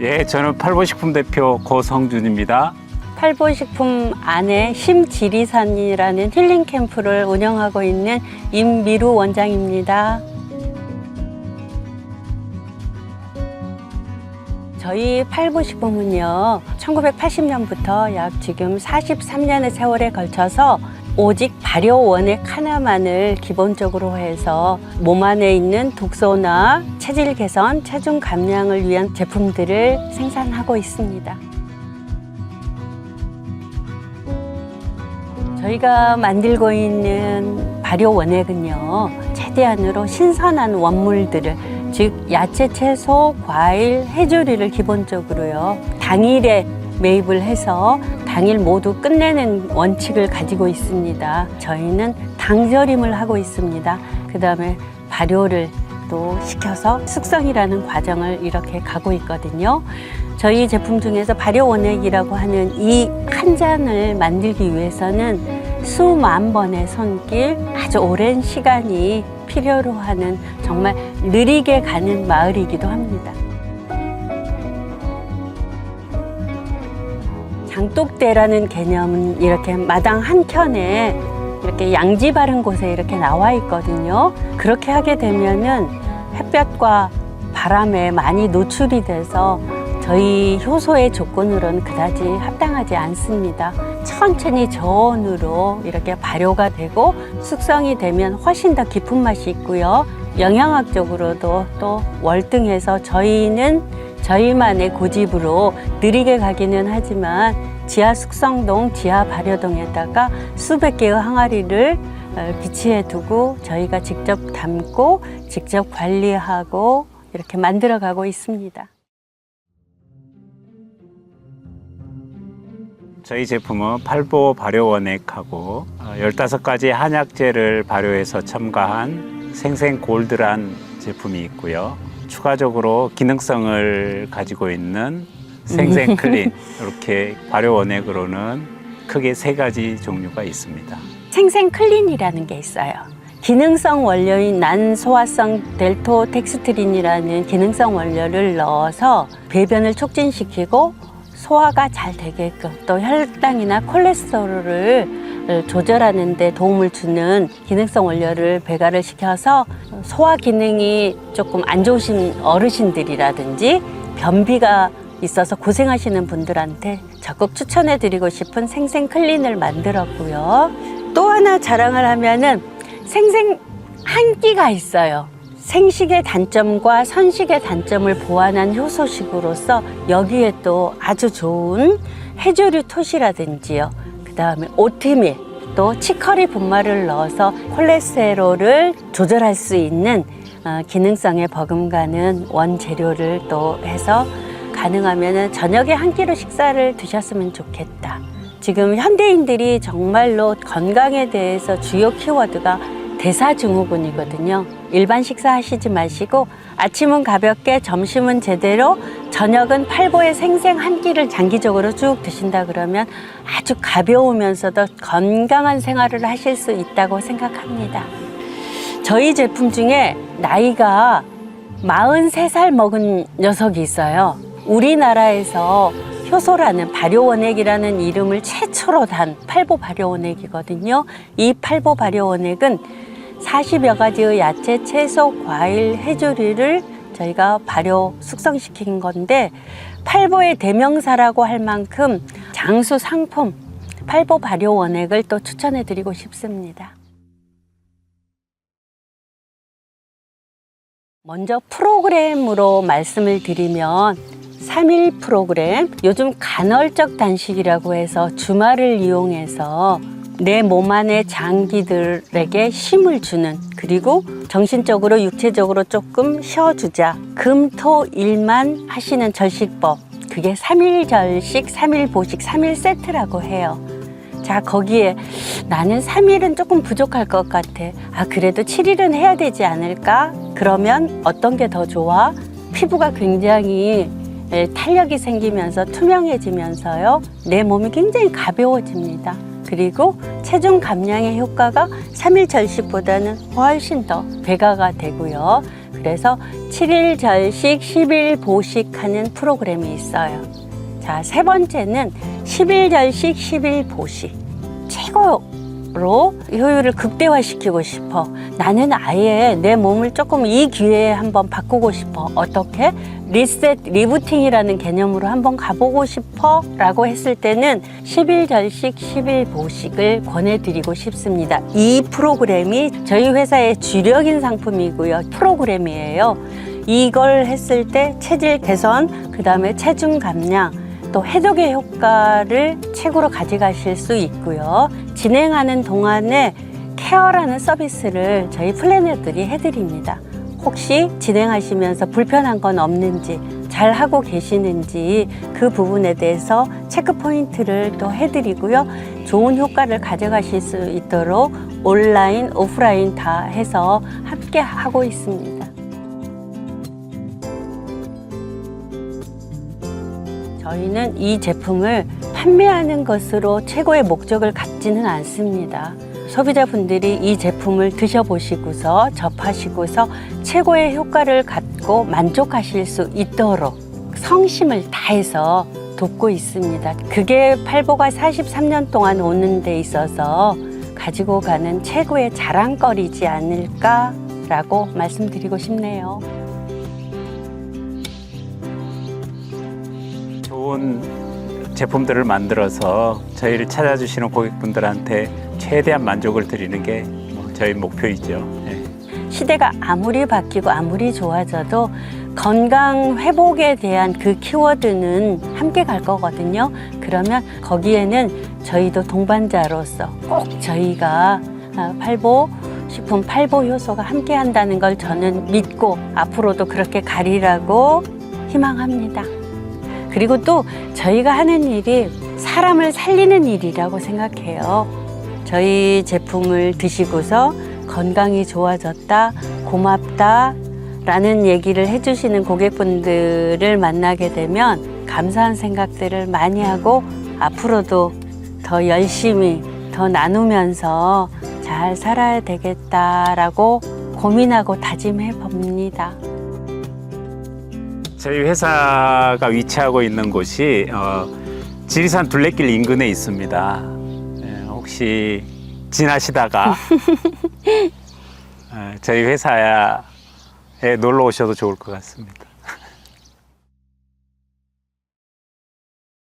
예, 저는 팔보식품 대표 고성준입니다. 팔보식품 안에 심지리산이라는 힐링 캠프를 운영하고 있는 임미루 원장입니다. 저희 팔보식품은요, 1980년부터 약 지금 43년의 세월에 걸쳐서 오직 발효 원액 하나만을 기본적으로 해서 몸 안에 있는 독소나 체질 개선, 체중 감량을 위한 제품들을 생산하고 있습니다. 저희가 만들고 있는 발효 원액은요, 최대한으로 신선한 원물들을, 즉, 야채, 채소, 과일, 해조류를 기본적으로요, 당일에 매입을 해서 당일 모두 끝내는 원칙을 가지고 있습니다. 저희는 당절임을 하고 있습니다. 그 다음에 발효를 또 시켜서 숙성이라는 과정을 이렇게 가고 있거든요. 저희 제품 중에서 발효 원액이라고 하는 이 한 잔을 만들기 위해서는 수만 번의 손길, 아주 오랜 시간이 필요로 하는 정말 느리게 가는 마을이기도 합니다. 장독대라는 개념은 이렇게 마당 한 켠에 이렇게 양지 바른 곳에 이렇게 나와 있거든요. 그렇게 하게 되면은 햇볕과 바람에 많이 노출이 돼서 저희 효소의 조건으로는 그다지 합당하지 않습니다. 천천히 저온으로 이렇게 발효가 되고 숙성이 되면 훨씬 더 깊은 맛이 있고요. 영양학적으로도 또 월등해서 저희는 저희만의 고집으로 느리게 가기는 하지만 지하 숙성동, 지하 발효동에다가 수백 개의 항아리를 어, 비치해 두고 저희가 직접 담고 직접 관리하고 이렇게 만들어 가고 있습니다. 저희 제품은 팔보 발효 원액하고 어, 15가지 한약재를 발효해서 첨가한 생생 골드란 제품이 있고요. 추가적으로 기능성을 가지고 있는 생생 클린 이렇게 발효 원액으로는 크게 세 가지 종류가 있습니다. 생생 클린이라는 게 있어요. 기능성 원료인 난소화성 델토텍스트린이라는 기능성 원료를 넣어서 배변을 촉진시키고 소화가 잘 되게끔 또 혈당이나 콜레스테롤을 조절하는 데 도움을 주는 기능성 원료를 배가를 시켜서 소화 기능이 조금 안 좋으신 어르신들이라든지 변비가 있어서 고생하시는 분들한테 적극 추천해 드리고 싶은 생생 클린을 만들었고요. 또 하나 자랑을 하면은 생생 한 끼가 있어요. 생식의 단점과 선식의 단점을 보완한 효소식으로서 여기에 또 아주 좋은 해조류 톳이라든지요. 그 다음에 오트밀, 또 치커리 분말을 넣어서 콜레스테롤을 조절할 수 있는 어, 기능성에 버금가는 원재료를 또 해서 가능하면 저녁에 한 끼로 식사를 드셨으면 좋겠다. 지금 현대인들이 정말로 건강에 대해서 주요 키워드가 대사증후군이거든요. 일반 식사하시지 마시고 아침은 가볍게, 점심은 제대로, 저녁은 팔보의 생생 한 끼를 장기적으로 쭉 드신다 그러면 아주 가벼우면서도 건강한 생활을 하실 수 있다고 생각합니다. 저희 제품 중에 나이가 43살 먹은 녀석이 있어요. 우리나라에서 효소라는 발효원액이라는 이름을 최초로 단 팔보 발효원액이거든요. 이 팔보 발효원액은 40여 가지의 야채, 채소, 과일, 해조류를 저희가 발효 숙성시킨 건데 팔보의 대명사라고 할 만큼 장수 상품 팔보 발효 원액을 또 추천해 드리고 싶습니다. 먼저 프로그램으로 말씀을 드리면 3일 프로그램, 요즘 간헐적 단식이라고 해서 주말을 이용해서 내 몸 안의 장기들에게 힘을 주는 그리고 정신적으로 육체적으로 조금 쉬어주자 금토일만 하시는 절식법 그게 3일 절식, 3일 보식, 3일 세트라고 해요. 자, 거기에 나는 3일은 조금 부족할 것 같아. 아, 그래도 7일은 해야 되지 않을까? 그러면 어떤 게 더 좋아? 피부가 굉장히 예, 탄력이 생기면서 투명해지면서요. 내 몸이 굉장히 가벼워집니다. 그리고 체중 감량의 효과가 3일 절식보다는 훨씬 더 배가가 되고요. 그래서 7일 절식, 10일 보식 하는 프로그램이 있어요. 자, 세 번째는 10일 절식, 10일 보식. 최고로 효율을 극대화시키고 싶어. 나는 아예 내 몸을 조금 이 기회에 한번 바꾸고 싶어. 어떻게? 리셋, 리부팅이라는 개념으로 한번 가보고 싶어. 라고 했을 때는 10일 절식, 10일 보식을 권해드리고 싶습니다. 이 프로그램이 저희 회사의 주력인 상품이고요. 프로그램이에요. 이걸 했을 때 체질 개선, 그 다음에 체중 감량, 또 해독의 효과를 최고로 가져가실 수 있고요. 진행하는 동안에 케어라는 서비스를 저희 플래너들이 해드립니다. 혹시 진행하시면서 불편한 건 없는지, 잘 하고 계시는지 그 부분에 대해서 체크 포인트를 또 해드리고요. 좋은 효과를 가져가실 수 있도록 온라인, 오프라인 다 해서 함께 하고 있습니다. 저희는 이 제품을 판매하는 것으로 최고의 목적을 갖지는 않습니다. 소비자분들이 이 제품을 드셔보시고서 접하시고서 최고의 효과를 갖고 만족하실 수 있도록 성심을 다해서 돕고 있습니다. 그게 팔보가 43년 동안 오는 데 있어서 가지고 가는 최고의 자랑거리지 않을까라고 말씀드리고 싶네요. 좋은 제품들을 만들어서 저희를 찾아주시는 고객분들한테 최대한 만족을 드리는 게뭐 저희 목표이죠. 예. 시대가 아무리 바뀌고 아무리 좋아져도 건강 회복에 대한 그 키워드는 함께 갈 거거든요. 그러면 거기에는 저희도 동반자로서 꼭 저희가 아, 팔보 식품 팔보 효소가 함께 한다는 걸 저는 믿고 앞으로도 그렇게 가리라고 희망합니다. 그리고 또 저희가 하는 일이 사람을 살리는 일이라고 생각해요. 저희 제품을 드시고서 건강이 좋아졌다, 고맙다, 라는 얘기를 해주시는 고객분들을 만나게 되면 감사한 생각들을 많이 하고 앞으로도 더 열심히 더 나누면서 잘 살아야 되겠다라고 고민하고 다짐해 봅니다. 저희 회사가 위치하고 있는 곳이 어, 지리산 둘레길 인근에 있습니다. 예, 혹시 지나시다가 어, 저희 회사에 놀러 오셔도 좋을 것 같습니다.